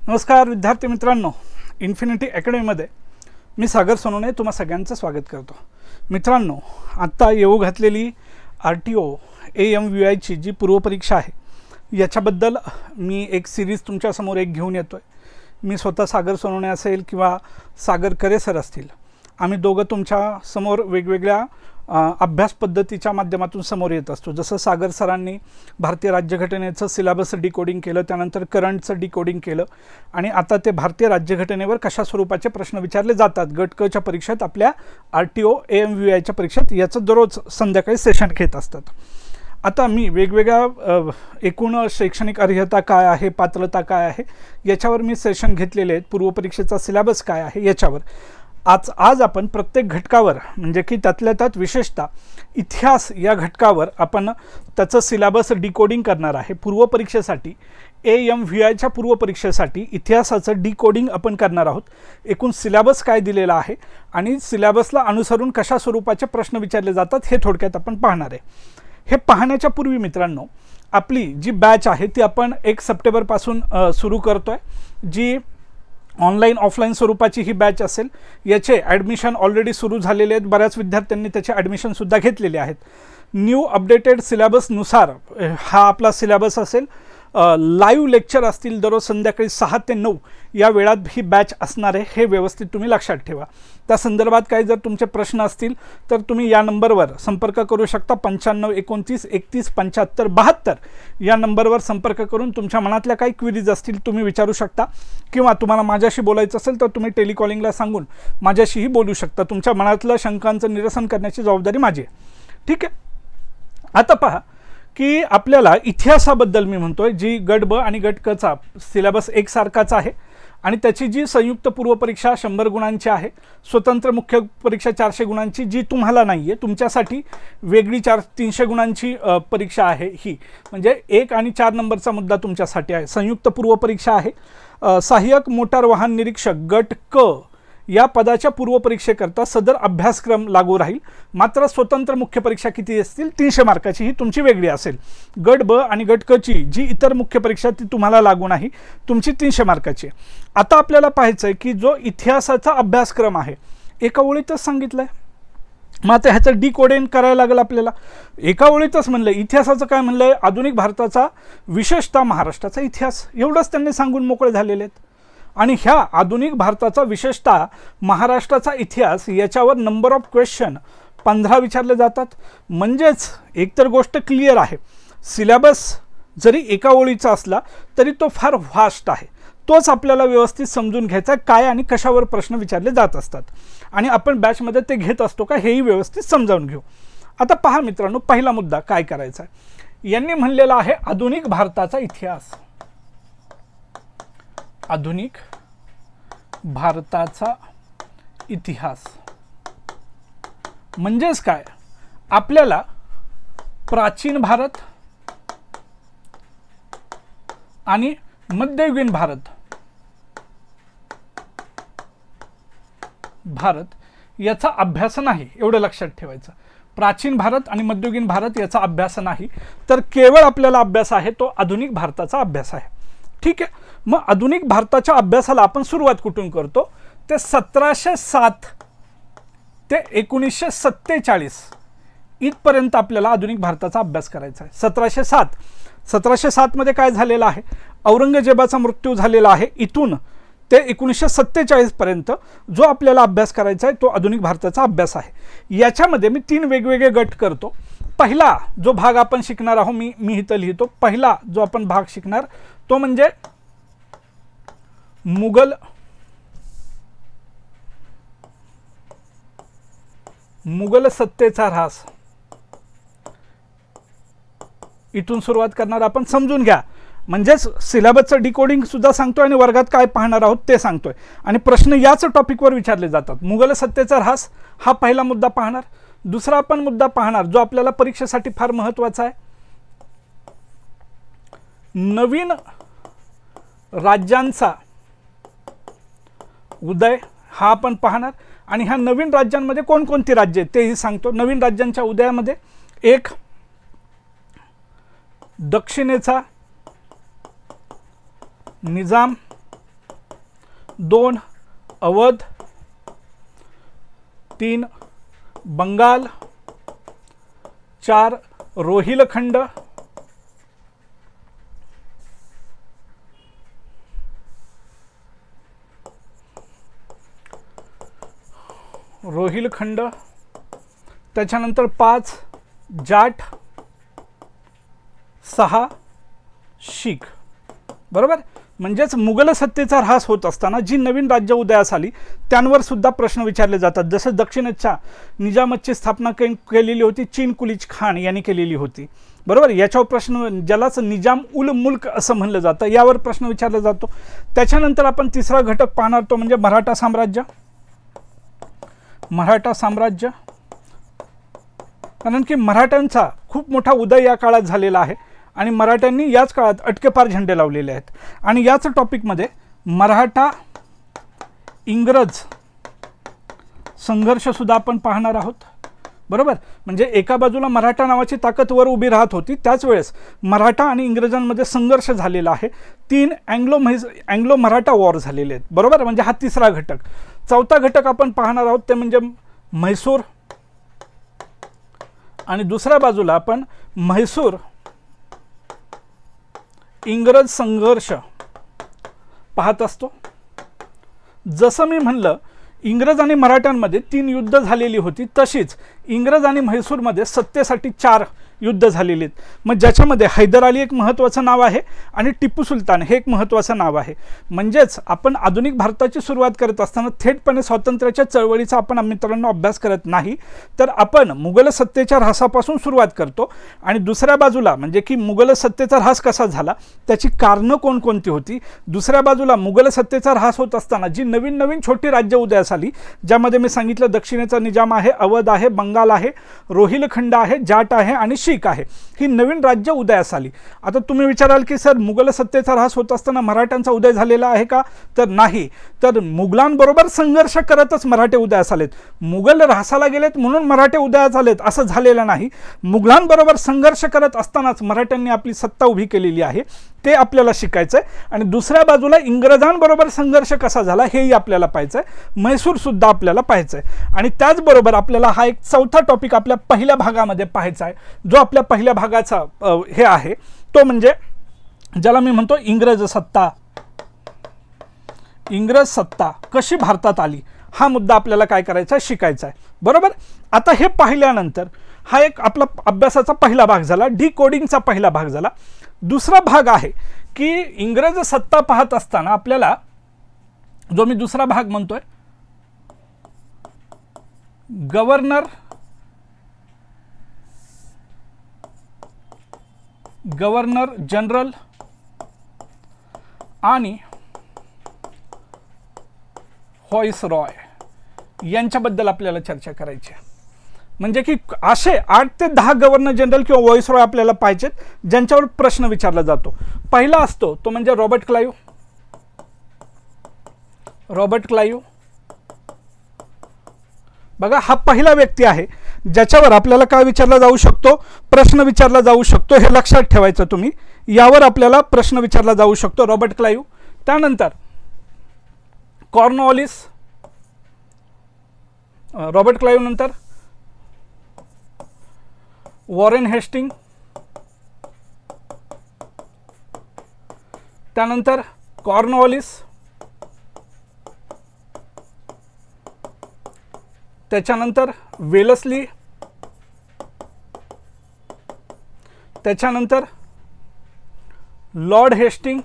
नमस्कार विद्यार्थी मित्रांनो इन्फिनिटी अकॅडमीमध्ये मी सागर सोनवणे तुम्हा सगळ्यांचं स्वागत करतो. मित्रांनो आत्ता येऊ घातलेली R T O A M V आयची जी पूर्वपरीक्षा आहे याच्याबद्दल मी एक सिरीज तुमच्यासमोर एक घेऊन येतो आहे मी स्वतः सागर सोनवणे असेल किंवा सागर करेसर असतील आम्ही दोघं तुमच्यासमोर वेगवेगळ्या अभ्यास पद्धतीच्या माध्यमातून समोर येत असतो. जसं सागर सरांनी भारतीय राज्यघटनेचं सिलेबस डिकोडिंग केलं त्यानंतर करंटचं डिकोडिंग केलं आणि आता ते भारतीय राज्यघटनेवर कशा स्वरूपाचे प्रश्न विचारले जातात. गट कच्या परीक्षेत आपल्या R T O A M V आयच्या परीक्षेत याचं दररोज संध्याकाळी सेशन घेत असतात. आता मी वेगवेगळ्या एकूण शैक्षणिक अर्हता काय आहे पात्रता काय आहे याच्यावर मी सेशन घेतलेले आहेत. पूर्वपरीक्षेचा सिलेबस काय आहे याच्यावर. आज आज आपण प्रत्येक घटकावर म्हणजे की त्यातल्या त्यात विशेषतः इतिहास या घटकावर आपण त्याचं सिलेबस डिकोडिंग करणार आहे. पूर्वपरीक्षेसाठी ए एम व्ही आयच्या पूर्वपरीक्षेसाठी इतिहासाचं डिकोडिंग आपण करणार आहोत. एकूण सिलेबस काय दिलेला आहे आणि सिलेबसला अनुसरून कशा स्वरूपाचे प्रश्न विचारले जातात हे थोडक्यात आपण पाहणार आहे. हे पाहण्याच्या पूर्वी मित्रांनो आपली जी बॅच आहे ती आपण एक सप्टेंबरपासून सुरू करतो आहे जी ऑनलाईन ऑफलाईन स्वरूपाची ही बॅच असेल. याचे ॲडमिशन ऑलरेडी सुरू झालेले आहेत. बऱ्याच विद्यार्थ्यांनी त्याचे ॲडमिशनसुद्धा घेतलेले आहेत. न्यू अपडेटेड सिलेबसनुसार हा आपला सिलेबस असेल. लाईव्ह लेक्चर असतील दररोज संध्याकाळी सहा ते नऊ. या वेळात ही बॅच असणार आहे हे व्यवस्थित तुम्ही लक्षात ठेवा. त्या संदर्भात काही जर तुमचे प्रश्न असतील तर तुम्ही या नंबरवर संपर्क करू शकता. पंच्याण्णव एकोणतीस एकतीस पंच्याहत्तर बहात्तर. या नंबरवर संपर्क करून तुमच्या मनातल्या काही क्विरीज असतील तुम्ही विचारू शकता. किंवा तुम्हाला माझ्याशी बोलायचं असेल तर तुम्ही टेलिकॉलिंगला सांगून माझ्याशीही बोलू शकता. तुमच्या मनातलं शंकांचं निरसन करण्याची जबाबदारी माझी आहे. ठीक आहे? आता पहा. की आपल्याला इतिहासाबद्दल मी म्हणतोय जी गट ब आणि गट कचा सिलेबस एकसारखाच आहे आणि त्याची जी संयुक्त पूर्वपरीक्षा शंभर गुणांची आहे स्वतंत्र मुख्य परीक्षा चारशे गुणांची जी तुम्हाला नाही आहे तुमच्यासाठी वेगळी चार तीनशे गुणांची परीक्षा आहे ही. म्हणजे एक आणि चार नंबरचा मुद्दा तुमच्यासाठी आहे. संयुक्त पूर्वपरीक्षा आहे. सहाय्यक मोटार वाहन निरीक्षक गट क या पदाच्या पूर्वपरीक्षेकरता सदर अभ्यासक्रम लागू राहील. मात्र स्वतंत्र मुख्य परीक्षा किती असतील? तीनशे मार्काची. ही तुमची वेगळी असेल. गट ब आणि गट क ची जी इतर मुख्य परीक्षा ती तुम्हाला लागू नाही तुमची तीनशे मार्काची आहे. आता आपल्याला पाहायचं आहे की जो इतिहासाचा अभ्यासक्रम आहे एका ओळीतच सांगितलं आहे मग आता ह्याचं डिकोडेन करायला लागेल आपल्याला. एका ओळीतच म्हणलं इतिहासाचं काय म्हणलं आहे आधुनिक भारताचा विशेषतः महाराष्ट्राचा इतिहास. एवढंच त्यांनी सांगून मोकळे झालेले आहेत. आणि ह्या आधुनिक भारताचा विशेषतः महाराष्ट्राचा इतिहास याच्यावर नंबर ऑफ क्वेश्चन पंधरा विचारले जातात. म्हणजेच एकतर गोष्ट क्लिअर आहे. सिलेबस जरी एका ओळीचा असला तरी तो फार व्हास्ट आहे. तोच आपल्याला व्यवस्थित समजून घ्यायचा आहे, काय आणि कशावर प्रश्न विचारले जात असतात. आणि आपण बॅचमध्ये ते घेत असतो का हेही व्यवस्थित समजावून घेऊ. आता पहा मित्रांनो पहिला मुद्दा काय करायचा आहे? यांनी म्हणलेला आहे आधुनिक भारताचा इतिहास. आधुनिक भारताचा इतिहास. म्हणजेच काय? आपल्याला प्राचीन भारत आणि मध्ययुगीन भारत भारत याचा अभ्यास नाही एवढं लक्षात ठेवायचं. प्राचीन भारत आणि मध्ययुगीन भारत याचा अभ्यास नाही तर केवळ आपल्याला अभ्यास आहे तो आधुनिक भारताचा अभ्यास आहे. ठीक आहे. मग आधुनिक भारताच्या अभ्यासाला आपण सुरुवात कुठून करतो? ते सतराशे सात ते एकोणीसशे सत्तेचाळीस इथपर्यंत आपल्याला आधुनिक भारताचा अभ्यास करायचा आहे. सतराशे सात. सतराशे सातमध्ये काय झालेलं आहे? औरंगजेबाचा मृत्यू झालेला आहे इथून ते एकोणीसशे सत्तेचाळीसपर्यंत जो आपल्याला अभ्यास करायचा आहे तो आधुनिक भारताचा अभ्यास आहे. याच्यामध्ये मी तीन वेगवेगळे गट करतो. पहिला जो भाग आपण शिकणार आहोत मी मी इथं लिहितो. पहिला जो आपण भाग शिकणार तो म्हणजे मुघल मुघल सत्तेचा ऱ्हास. इथून सुरुवात करणार आपण समजून घ्या. म्हणजेच सिलेबसचं डिकोडिंग सुद्धा सांगतोय आणि वर्गात काय पाहणार आहोत ते सांगतोय. आणि प्रश्न याच टॉपिकवर विचारले जातात. मुघल सत्तेचा ऱ्हास हा पहिला मुद्दा पाहणार. दुसरा आपण मुद्दा पाहणार जो आपल्याला परीक्षेसाठी फार महत्त्वाचा आहे. नवीन राज्यांचा उदय हा आपण पाहणार. आणि ह्या नवीन राज्यांमध्ये कोणकोणती राज्य आहेत तेही सांगतो. नवीन राज्यांच्या उदयामध्ये एक दक्षिणेचा निजाम दोन अवध तीन बंगाल चार रोहिलखंड रोहिलखंड त्याच्यानंतर पाच जाट सहा शीख. बरोबर? म्हणजेच मुघल सत्तेचा ऱ्हास होत असताना जी नवीन राज्य उदयास आली त्यांवर सुद्धा प्रश्न विचारले जातात. जसं दक्षिणेच्या निजामतची स्थापना के केलेली होती चीन कुलीच खान यांनी केलेली होती. बरोबर? याच्यावर प्रश्न ज्यालाच निजाम उल मुल्क असं म्हणलं जातं यावर प्रश्न विचारला जातो. त्याच्यानंतर आपण तिसरा घटक पाहणार तो म्हणजे मराठा साम्राज्य. मराठा साम्राज्य? कारण की मराठ्यांचा खूप मोठा उदय या काळात झालेला आहे आणि मराठ्यांनी याच काळात अटकेपार झेंडे लावलेले आहेत. आणि याच टॉपिकमध्ये मराठा इंग्रज संघर्षसुद्धा आपण पाहणार आहोत. बरोबर? म्हणजे एका बाजूला मराठा नावाची ताकद वर उभी राहत होती त्याच वेळेस मराठा आणि इंग्रजांमध्ये संघर्ष झालेला आहे. तीन अँग्लो म्हैस अँग्लो मराठा वॉर झालेले आहेत. बरोबर? म्हणजे हा तिसरा घटक. चौथा घटक आपण पाहणार आहोत ते म्हणजे म्हैसूर. आणि दुसऱ्या बाजूला आपण म्हैसूर इंग्रज संघर्ष पाहत असतो. जसं मी म्हणलं इंग्रज आणि मराठ्यांमध्ये तीन युद्ध झालेली होती तशीच इंग्रज आणि म्हैसूरमध्ये सत्तेसाठी चार युद्ध झालेली आहेत. मग ज्याच्यामध्ये हैदर अली एक महत्त्वाचं नाव आहे आणि टिप्पू सुलतान हे एक महत्त्वाचं नाव आहे. म्हणजेच आपण आधुनिक भारताची सुरुवात करत असताना थेटपणे स्वातंत्र्याच्या चळवळीचा आपण मित्रांनो अभ्यास करत नाही तर आपण मुघल सत्तेच्या ऱ्हासापासून सुरुवात करतो आणि दुसऱ्या बाजूला म्हणजे की मुघल सत्तेचा ऱ्हास कसा झाला त्याची कारणं कोणकोणती होती? दुसऱ्या बाजूला मुघल सत्तेचा ऱ्हास होत असताना जी नवीन नवीन छोटी राज्य उदयास आली ज्यामध्ये मी सांगितलं दक्षिणेचा निजाम आहे अवध आहे बंगाल आहे रोहिलखंड आहे जाट आहे आणि शीख आहे. ही नवीन राज्य उदयास आली. आता तुम्ही विचाराल की सर मुघल सत्तेचा ऱ्हास होत असताना मराठ्यांचा उदय झालेला आहे का? तर नाही. तर मुघलांबरोबर संघर्ष करतच मराठे उदयास आलेत. मुघल ऱ्हासाला गेलेत म्हणून मराठे उदयास आलेत असं झालेलं नाही. मुघलांबरोबर संघर्ष करत असतानाच मराठ्यांनी आपली सत्ता उभी केलेली आहे. ते आपल्याला शिकायचं आहे आणि दुसऱ्या बाजूला इंग्रजांबरोबर संघर्ष कसा झाला हेही आपल्याला पाहायचं आहे म्हैसूरसुद्धा आपल्याला पाहायचं आहे आणि त्याचबरोबर आपल्याला हा एक चौथा टॉपिक आपल्या पहिल्या भागामध्ये पाहायचा आहे. जो आपल्या पहिल्या भागाचा हे आहे. तो म्हणजे ज्याला मी म्हणतो इंग्रज सत्ता. इंग्रज सत्ता कशी भारतात आली हा मुद्दा आपल्याला काय करायचा आहे शिकायचा आहे. बरोबर? आता हे पाहिल्यानंतर हा एक आपला अभ्यासाचा पहिला भाग झाला डी कोडिंगचा पहिला भाग झाला. दुसरा भाग आहे की इंग्रज सत्ता पाहत असताना आपल्याला जो मी दुसरा भाग म्हणतोय गव्हर्नर गव्हर्नर जनरल आणि हॉईस रॉय यांच्याबद्दल आपल्याला चर्चा करायची आहे. म्हणजे की असे आठ ते दहा गव्हर्नर जनरल किंवा व्हॉइस रॉय आपल्याला पाहिजेत ज्यांच्यावर प्रश्न विचारला जातो. पहिला असतो तो म्हणजे रॉबर्ट क्लाईव्ह रॉबर्ट क्लाईव्ह बघा हा पहिला व्यक्ती आहे ज्याच्यावर आपल्याला काय विचारला जाऊ शकतो? प्रश्न विचारला जाऊ शकतो हे लक्षात ठेवायचं तुम्ही. यावर आपल्याला प्रश्न विचारला जाऊ शकतो रॉबर्ट क्लाईव्ह त्यानंतर कॉर्नॉलिस रॉबर्ट क्लाईव्ह नंतर? Warren Hasting. त्यानंतर कॉर्नवॉलिस. त्याच्यानंतर वेलसली. त्याच्यानंतर लॉर्ड हेस्टिंग.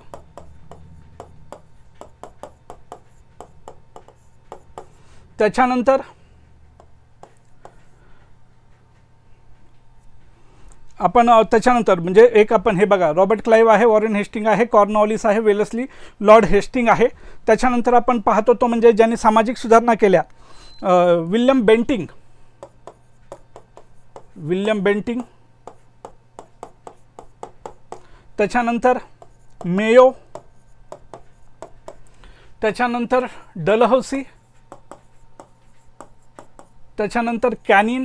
त्याच्यानंतर आपण त्याच्यानंतर म्हणजे एक आपण हे बघा रॉबर्ट क्लाईव्ह आहे वॉरेन हेस्टिंग आहे कॉर्नॉलिस आहे वेलसली लॉर्ड हेस्टिंग आहे. त्याच्यानंतर आपण पाहतो तो म्हणजे ज्यांनी सामाजिक सुधारणा केल्या विल्यम बेंटिंग. William Bentinck. त्याच्यानंतर मेयो. त्याच्यानंतर डलहौसी. त्याच्यानंतर कॅनिन.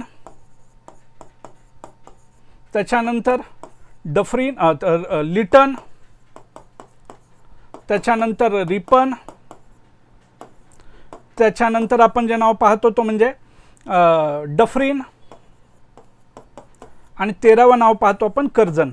त्याच्यानंतर डफरीन लिटन त्याच्यानंतर रिपन त्याच्यानंतर आपण जे नाव पाहतो तो म्हणजे डफरीन आणि तेरावं नाव पाहतो आपण कर्जन.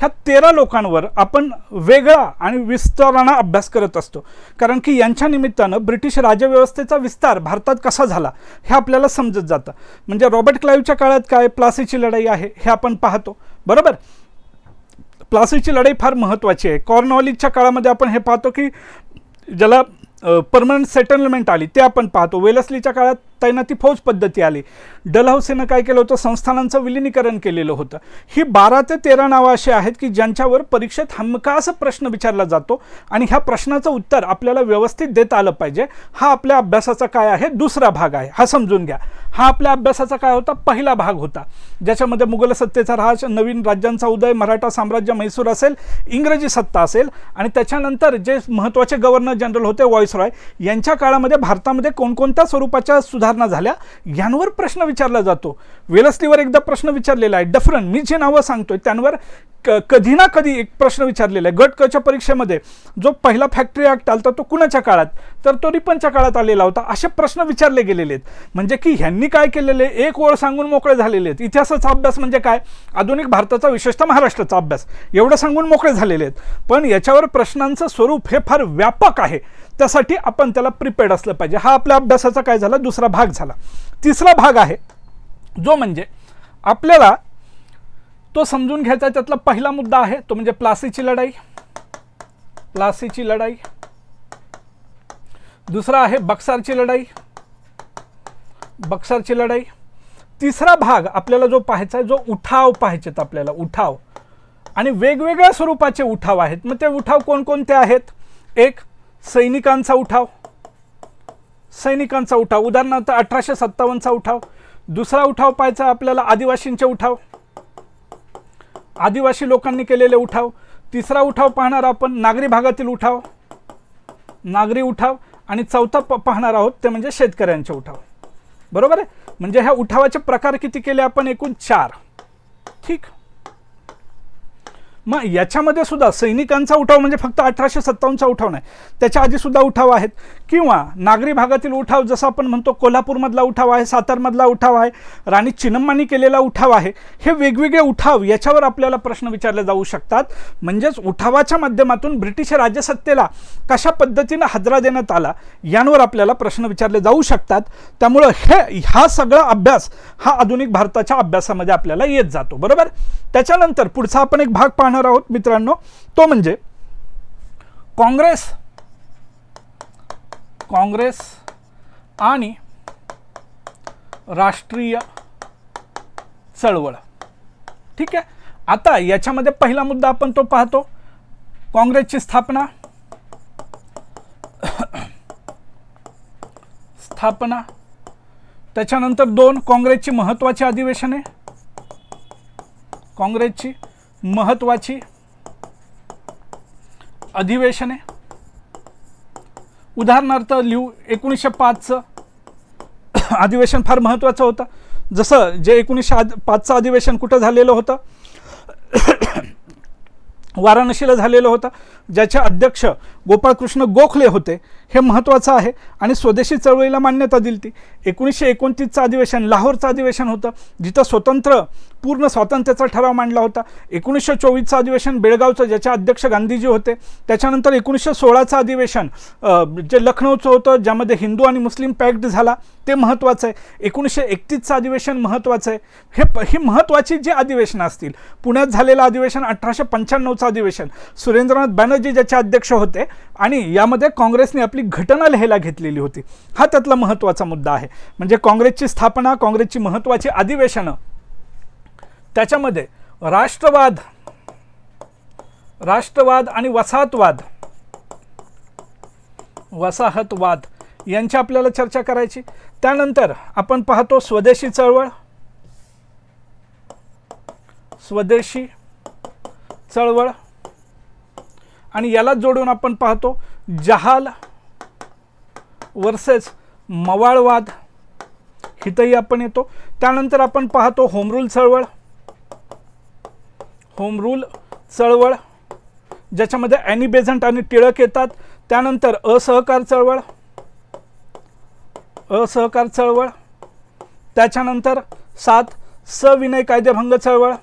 ह्या तेरा लोकांवर आपण वेगळा आणि विस्तारानं अभ्यास करत असतो. कारण की यांच्या निमित्तानं ब्रिटिश राजव्यवस्थेचा विस्तार भारतात कसा झाला हे आपल्याला समजत जातं. म्हणजे रॉबर्ट क्लाईव्हच्या काळात काय प्लासीची लढाई आहे हे आपण पाहतो. बरोबर? प्लासीची लढाई फार महत्त्वाची आहे. कॉर्नवॉलिसच्या काळामध्ये आपण हे पाहतो की ज्याला परमनंट सेटलमेंट आली ते आपण पाहतो. वेलसलीच्या काळात तैनाती फौज पद्धती आली. डलहौसेनं काय केलं होतं? संस्थानांचं विलिनीकरण केलेलं होतं. ही बारा ते तेरा नावं अशी आहेत की ज्यांच्यावर परीक्षेत हमखास प्रश्न विचारला जातो आणि ह्या प्रश्नाचं उत्तर आपल्याला व्यवस्थित देता आलं पाहिजे. हा आपल्या अभ्यासाचा काय आहे? दुसरा भाग आहे. हा समजून घ्या. हा आपल्या अभ्यासाचा काय होता? पहिला भाग होता. ज्याच्यामध्ये मुघल सत्तेचा राज नवीन राज्यांचा उदय मराठा साम्राज्य म्हैसूर असेल इंग्रजी सत्ता असेल आणि त्याच्यानंतर जे महत्त्वाचे गव्हर्नर जनरल होते व्हॉइसरॉय यांच्या काळामध्ये भारतामध्ये कोणकोणत्या स्वरूपाच्या सुधारणा झाल्या यांवर प्रश्न विचारला जातो. वेलस्लीवर एकदा प्रश्न विचारलेला आहे डफरन मी जे नावं सांगतोय त्यांवर क कधी ना कधी एक प्रश्न विचारलेला आहे. गट कच्या परीक्षेमध्ये जो पहिला फॅक्टरी ॲक्ट आलता तो कुणाच्या काळात? तर तो रिपनच्या काळात आलेला होता. असे प्रश्न विचारले गेलेले आहेत. म्हणजे की ह्यांनी काय केलेले? एक ओळ सांगून मोकळे झालेले आहेत. इतिहासाचा अभ्यास म्हणजे काय? आधुनिक भारताचा विशेषतः महाराष्ट्राचा अभ्यास. एवढं सांगून मोकळे झालेले आहेत. पण याच्यावर प्रश्नांचं स्वरूप हे फार व्यापक आहे. त्यासाठी आपण त्याला प्रिपेअर्ड असलं पाहिजे. हा आपल्या अभ्यासाचा काय झाला? दुसरा भाग झाला. तिसरा भाग आहे जो म्हणजे आपल्याला तो समजून घ्यायचा त्यातला पहिला मुद्दा आहे तो म्हणजे प्लासीची लढाई. प्लासीची लढाई. दुसरा आहे बक्सारची लढाई. बक्सारची लढाई. तिसरा भाग आपल्याला जो पाहायचा आहे जो उठाव पाहायचेत आपल्याला उठाव. आणि वेगवेगळ्या स्वरूपाचे उठाव आहेत. मग ते उठाव कोणकोणते आहेत? एक सैनिकांचा उठाव. सैनिकांचा उठाव. उदाहरणार्थ अठराशे सत्तावन्नचा उठाव. दुसरा उठाव पाहायचा आपल्याला आदिवासींचे उठाव. आदिवासी लोकांनी केलेले उठाव. तिसरा उठाव पाहणार आपण नागरी भागातील उठाव. नागरी उठाव आणि चौथा प पाहणार आहोत ते म्हणजे शेतकऱ्यांचे उठाव. बरोबर आहे? म्हणजे ह्या उठावाचे प्रकार किती केले आपण? एकूण चार. ठीक? मग याच्यामध्ये सुद्धा सैनिकांचा उठाव म्हणजे फक्त अठराशे सत्तावन्नचा उठाव नाही त्याच्या आधी सुद्धा उठाव आहेत. किंवा नागरी भागातील उठाव जसं आपण म्हणतो कोल्हापूरमधला उठाव आहे सातारमधला उठाव आहे राणी चिनम्मानी केलेला उठाव आहे हे वेगवेगळे उठाव याच्यावर आपल्याला प्रश्न विचारले जाऊ शकतात. म्हणजेच उठावाच्या माध्यमातून ब्रिटिश राजसत्तेला कशा पद्धतीनं हादरा देण्यात आला यांवर आपल्याला प्रश्न विचारले जाऊ शकतात. त्यामुळं हे हा सगळा अभ्यास हा आधुनिक भारताच्या अभ्यासामध्ये आपल्याला येत जातो. बरोबर? त्याच्यानंतर पुढचा आपण एक भाग पाहणार आहोत मित्रांनो. तो म्हणजे काँग्रेस. काँग्रेस आणि राष्ट्रीय चळवळ. ठीक आहे? आता याच्यामध्ये पहिला मुद्दा आपण तो पाहतो. काँग्रेसची स्थापना. स्थापना. त्याच्यानंतर दोन काँग्रेसची महत्त्वाची अधिवेशने. काँग्रेसची महत्त्वाची अधिवेशने. उदाहरणार्थ लिहू एकोणीसशे पाचचं अधिवेशन फार महत्त्वाचं होतं. जसं जे एकोणीसशे आद पाचचं अधिवेशन कुठं झालेलं होतं? वाराणसीला झालेलं होतं ज्याचे अध्यक्ष गोपाळकृष्ण गोखले होते. हे महत्त्वाचं आहे. आणि स्वदेशी चळवळीला मान्यता दिली ती एकोणीसशे एकोणतीसचं अधिवेशन लाहोरचं अधिवेशन होतं. जिथं स्वतंत्र पूर्ण स्वातंत्र्याचा ठराव मांडला होता. एकोणीसशे चोवीसचं अधिवेशन बेळगावचं ज्याचे अध्यक्ष गांधीजी होते. त्याच्यानंतर एकोणीसशे सोळाचं अधिवेशन जे लखनौचं होतं ज्यामध्ये हिंदू आणि मुस्लिम पॅक्ट झाला ते महत्त्वाचं आहे. एकोणीसशे एकतीसचं अधिवेशन महत्त्वाचं आहे. हे प- ही महत्त्वाची जी अधिवेशनं असतील पुण्यात झालेलं अधिवेशन अठराशे पंच्याण्णवचं अधिवेशन सुरेंद्रनाथ बॅनर्जी ज्याचे अध्यक्ष होते आणि यामध्ये काँग्रेसने आपली घटना लिहायला घेतलेली होती. हा त्यातला महत्त्वाचा मुद्दा आहे. म्हणजे काँग्रेसची स्थापना काँग्रेसची महत्त्वाची अधिवेशनं त्याच्यामध्ये राष्ट्रवाद राष्ट्रवाद आणि वसाहतवाद वसाहतवाद यांची आपल्याला चर्चा करायची. त्यानंतर आपण पाहतो स्वदेशी चळवळ. स्वदेशी चळवळ. आणि यालाच जोडून आपण पाहतो जहाल वर्सेस मवाळवाद. इथंही आपण येतो. त्यानंतर आपण पाहतो होमरूल चळवळ. होमरूल चळवळ ज्याच्यामध्ये ॲनी बेझंट आणि टिळक येतात. त्यानंतर असहकार चळवळ असहकार चळवळ. त्याच्यानंतर सात सविनय कायदेभंग चळवळ.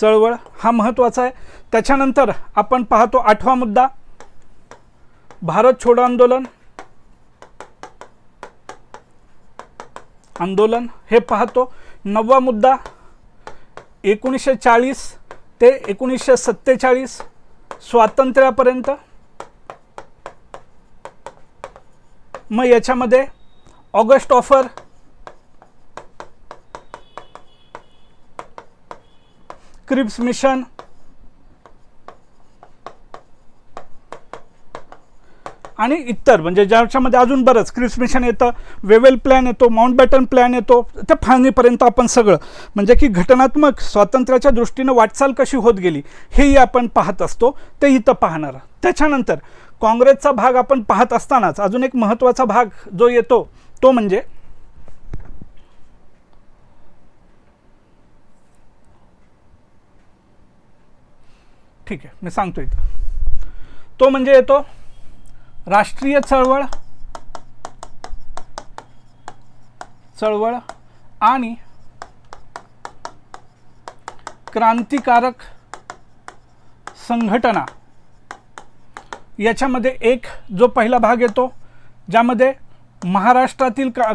चळवळ हा महत्त्वाचा आहे. त्याच्यानंतर आपण पाहतो आठवा मुद्दा. भारत छोडो आंदोलन. आंदोलन हे पाहतो. नववा मुद्दा. एकोणीसशे चाळीस ते एकोणीसशे सत्तेचाळीस स्वातंत्र्यापर्यंत. मग याच्यामध्ये ऑगस्ट ऑफर क्रिप्स मिशन. आणि इतर म्हणजे ज्याच्यामध्ये अजून बरंच क्रिप्स मिशन येतं वेवेल प्लॅन येतो माउंट बॅटन प्लॅन येतो त्या फाळणीपर्यंत आपण सगळं. म्हणजे की घटनात्मक स्वातंत्र्याच्या दृष्टीनं वाटचाल कशी होत गेली हेही आपण पाहत असतो ते इथं पाहणार. त्याच्यानंतर काँग्रेसचा भाग आपण पाहत असतानाच अजून एक महत्त्वाचा भाग जो येतो तो म्हणजे ठीक आहे मी सांगतो इथं. तो म्हणजे येतो राष्ट्रीय चळवळ चळवळ आणि क्रांतिकारक संघटना. याच्यामध्ये एक जो पहिला भाग येतो ज्यामध्ये महाराष्ट्रातील का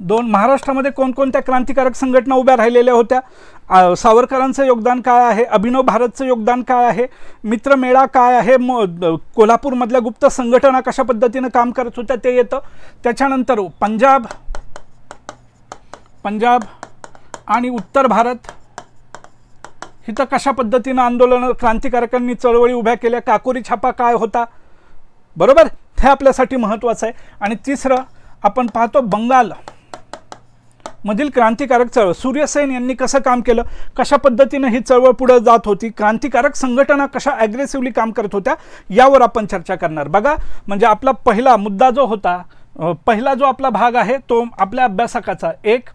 दोन महाराष्ट्रामध्ये कोणकोणत्या क्रांतिकारक संघटना उभ्या राहिलेल्या होत्या? सावरकरांचं योगदान काय आहे? अभिनव भारतचं योगदान काय आहे? मित्रमेळा काय आहे? म कोल्हापूरमधल्या गुप्त संघटना कशा पद्धतीनं काम करत होत्या ते येतं. त्याच्यानंतर पंजाब पंजाब आणि उत्तर भारत इथं कशा पद्धतीनं आंदोलनं क्रांतिकारकांनी चळवळी उभ्या केल्या? काकोरी छापा काय होता? बरोबर? हे आपल्यासाठी महत्त्वाचं आहे. आणि तिसरं आपण पाहतो बंगाल. मधील क्रांतिकारक चळवळ. सूर्यसेन यांनी कसं काम केलं? कशा पद्धतीनं ही चळवळ पुढे जात होती? क्रांतिकारक संघटना कशा ॲग्रेसिव्हली काम करत होत्या? यावर आपण चर्चा करणार. बघा म्हणजे आपला पहिला मुद्दा जो होता पहिला जो आपला भाग आहे तो आपल्या अभ्यासकाचा. एक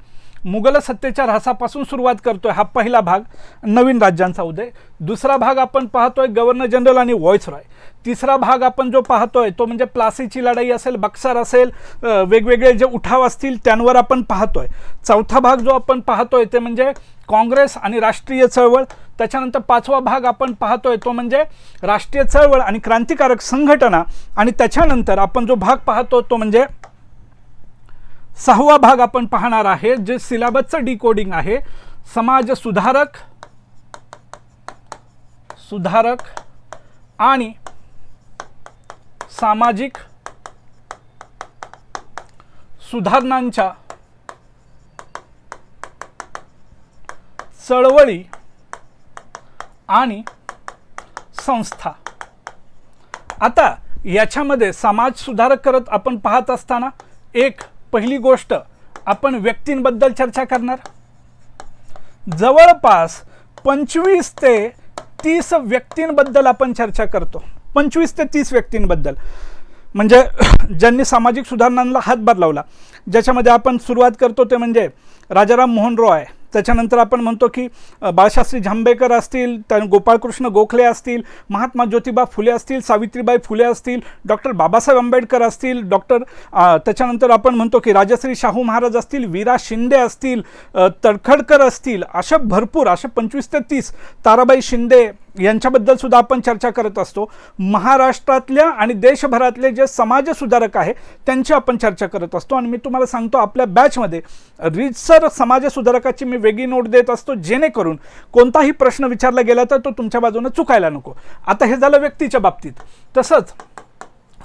मुघल सत्तेच्या ऱ्हासापासून सुरुवात करतोय हा पहिला भाग नवीन राज्यांचा उदय. दुसरा भाग आपण पाहतोय गव्हर्नर जनरल आणि व्हॉइस रॉय तिसरा भाग आपण जो पाहतोय तो म्हणजे प्लासीची लढाई असेल बक्सर असेल वेगवेगळे जे उठाव असतील त्यांवर आपण पाहतोय. चौथा भाग जो आपण पाहतोय ते म्हणजे काँग्रेस आणि राष्ट्रीय चळवळ. त्याच्यानंतर पाचवा भाग आपण पाहतोय तो म्हणजे राष्ट्रीय चळवळ आणि क्रांतिकारक संघटना. आणि त्याच्यानंतर आपण जो भाग पाहतो तो म्हणजे सहावा भाग आपण पाहणार आहे जे सिलेबसचं डिकोडिंग आहे. समाज सुधारक सुधारक आणि सामाजिक सुधारणांच्या चळवळी आणि संस्था. आता याच्यामध्ये समाज सुधारक करत आपण पाहत असताना एक पहिली गोष्ट आपण व्यक्तींबद्दल चर्चा करणार. जवळपास पंचवीस ते तीस व्यक्तींबद्दल आपण चर्चा करतो. पंचवीस ते तीस व्यक्तींबद्दल. म्हणजे ज्यांनी सामाजिक सुधारणांना हातभार लावला ज्याच्यामध्ये आपण सुरुवात करतो ते म्हणजे राजाराम मोहन रॉय. त्याच्यानंतर आपण म्हणतो की बाळशास्त्री जांभेकर असतील त्या गोपाळकृष्ण गोखले असतील महात्मा ज्योतिबा फुले असतील सावित्रीबाई फुले असतील डॉक्टर बाबासाहेब आंबेडकर असतील डॉक्टर त्याच्यानंतर आपण म्हणतो की राजश्री शाहू महाराज असतील वीरा शिंदे असतील तडखडकर असतील अशा भरपूर अशा पंचवीस ते तीस ताराबाई शिंदे यांच्याबद्दल सुद्धा आपण चर्चा करत असतो. महाराष्ट्रातल्या आणि देशभरातले जे समाजसुधारक आहे त्यांची आपण चर्चा करत असतो. आणि मी तुम्हाला सांगतो आपल्या बॅचमध्ये रीतसर समाजसुधारकाची मी वेगळी नोट देत असतो जेणेकरून कोणताही प्रश्न विचारला गेला तर तो तुमच्या बाजूने चुकायला नको. आता हे झालं व्यक्तीच्या बाबतीत. तसंच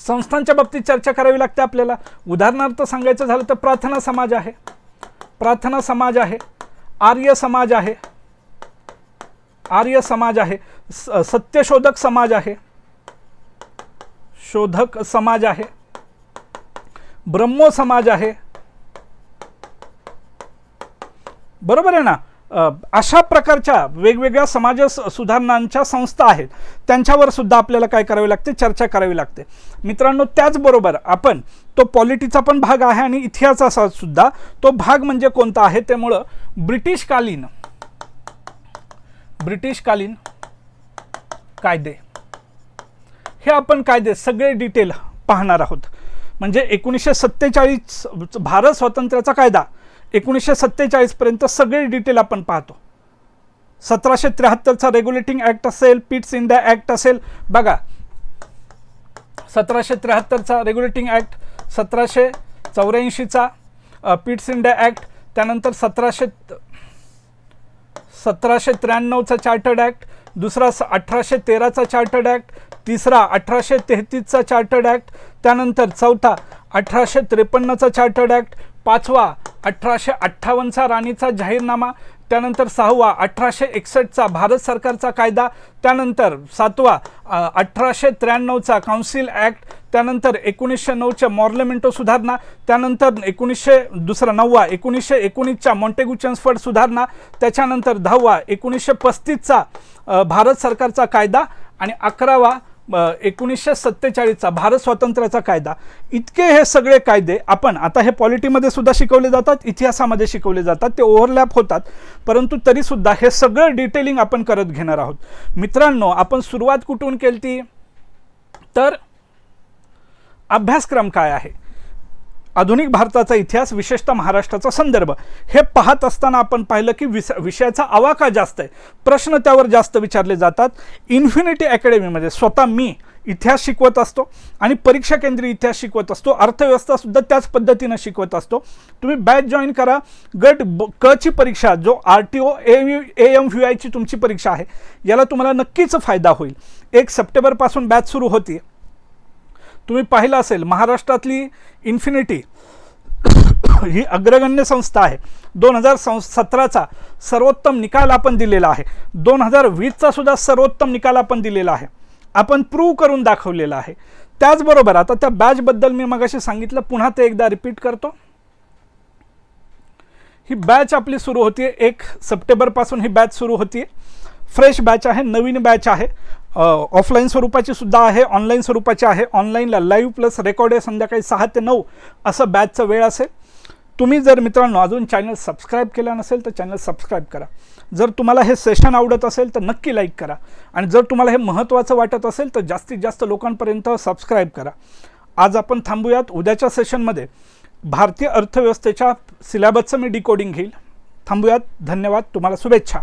संस्थांच्या बाबतीत चर्चा करावी लागते आपल्याला. उदाहरणार्थ सांगायचं झालं तर प्रार्थना समाज आहे. प्रार्थना समाज आहे. आर्य समाज आहे. आर्य समाज आहे. स- सत्यशोधक समाज आहे. शोधक समाज आहे. ब्रह्मो समाज आहे. बरोबर आहे ना? अशा प्रकारच्या वेगवेगळ्या समाज सुधारणांच्या संस्था आहेत. त्यांच्यावर सुद्धा आपल्याला काय करावे लागते? चर्चा करावी लागते. मित्रांनो त्याचबरोबर आपण तो पॉलिटीचा पण भाग आहे आणि इतिहासाचा सुद्धा. तो भाग म्हणजे कोणता आहे? त्यामुळं ब्रिटिशकालीन ब्रिटिशकालीन कायदे. हे आपण कायदे सगळे डिटेल पाहणार आहोत. म्हणजे एकोणीसशे सत्तेचाळीस भारत स्वातंत्र्याचा कायदा एकोणीसशे सत्तेचाळीसपर्यंत सगळे डिटेल आपण पाहतो. सतराशे त्र्याहत्तरचा रेग्युलेटिंग ॲक्ट असेल पिट्स इंडिया ॲक्ट असेल. बघा सतराशे त्र्याहत्तरचा रेग्युलेटिंग ॲक्ट सतराशे चौऱ्याऐंशीचा पिट्स इंडिया ॲक्ट त्यानंतर सतराशे सतराशे त्र्याण्णवचा चार्टर्ड ॲक्ट दुसरा स अठराशे तेराचा चार्टर्ड ॲक्ट तिसरा अठराशे तेहतीसचा चार्टर्ड ॲक्ट त्यानंतर चौथा अठराशे त्रेपन्नचा चार्टर्ड ॲक्ट पाचवा अठराशे अठ्ठावन्नचा राणीचा जाहीरनामा त्यानंतर सहावा अठराशे एकसष्टचा भारत सरकारचा कायदा त्यानंतर सातवा अठराशे त्र्याण्णवचा काउन्सिल ॲक्ट त्यानंतर एकोणीसशे नऊच्या मॉर्लेमेंटो सुधारणा त्यानंतर एकोणीसशे दुसरा नववा एकोणीसशे एकोणीसच्या मॉन्टेगू चन्सफर्ड सुधारणा त्याच्यानंतर दहावा एकोणीसशे पस्तीसचा भारत सरकारचा कायदा आणि अकरावा एकोणीसशे सत्तेचाळीसचा भारत स्वातंत्र्याचा कायदा. इतके हे सगळे कायदे आपण आता हे पॉलिटीमध्ये सुद्धा शिकवले जातात इतिहासामध्ये शिकवले जातात ते ओव्हरलॅप होतात परंतु तरीसुद्धा हे सगळं डिटेलिंग आपण करत घेणार आहोत. मित्रांनो आपण सुरुवात कुठून केली ती तर अभ्यासक्रम काय आहे? आधुनिक भारताचा इतिहास विशेषतः महाराष्ट्राचा संदर्भ हे पाहत असताना आपण पाहिलं की विस विषयाचा आवाका जास्त आहे. प्रश्न त्यावर जास्त विचारले जातात. इन्फिनिटी अकॅडमीमध्ये स्वतः मी इतिहास शिकवत असतो आणि परीक्षा केंद्रीय इतिहास शिकवत असतो. अर्थव्यवस्थासुद्धा त्याच पद्धतीनं शिकवत असतो. तुम्ही बॅच जॉईन करा. गट ब क ची परीक्षा जो R T O A A M V आयची तुमची परीक्षा आहे याला तुम्हाला नक्कीच फायदा होईल. एक सप्टेंबरपासून बॅच सुरू होती तुम्ही पाहिलं असेल महाराष्ट्रातली इन्फिनिटी ही अग्रगण्य संस्था आहे. दोन हजार सं सतराचा सर्वोत्तम निकाल आपण दिलेला आहे. दोन हजार वीसचा सुद्धा सर्वोत्तम निकाल आपण दिलेला आहे. आपण प्रूव्ह करून दाखवलेला आहे. त्याचबरोबर आता त्या बॅचबद्दल मी मगाशी सांगितलं पुन्हा ते एकदा रिपीट करतो. ही बॅच आपली सुरू होती एक सप्टेंबरपासून ही बॅच सुरू होती फ्रेश बॅच आहे नवीन बॅच आहे. ऑफलाईन स्वरूपाची सुद्धा आहे ऑनलाईन स्वरूपाची आहे. ऑनलाईनला लाईव्ह प्लस रेकॉर्ड आहे संध्याकाळी सहा ते नऊ असं बॅचचा वेळ असेल. तुम्ही जर मित्रांनो अजून चॅनल सबस्क्राईब केलं नसेल तर चॅनल सबस्क्राईब करा. जर तुम्हाला हे सेशन आवडत असेल तर नक्की लाईक करा. आणि जर तुम्हाला हे महत्त्वाचं वाटत असेल तर जास्तीत जास्त लोकांपर्यंत सबस्क्राईब करा. आज आपण थांबूयात. उद्याच्या सेशनमध्ये भारतीय अर्थव्यवस्थेच्या सिलॅबसचं मी डिकोडिंग घेईल. थांबूयात. धन्यवाद. तुम्हाला शुभेच्छा.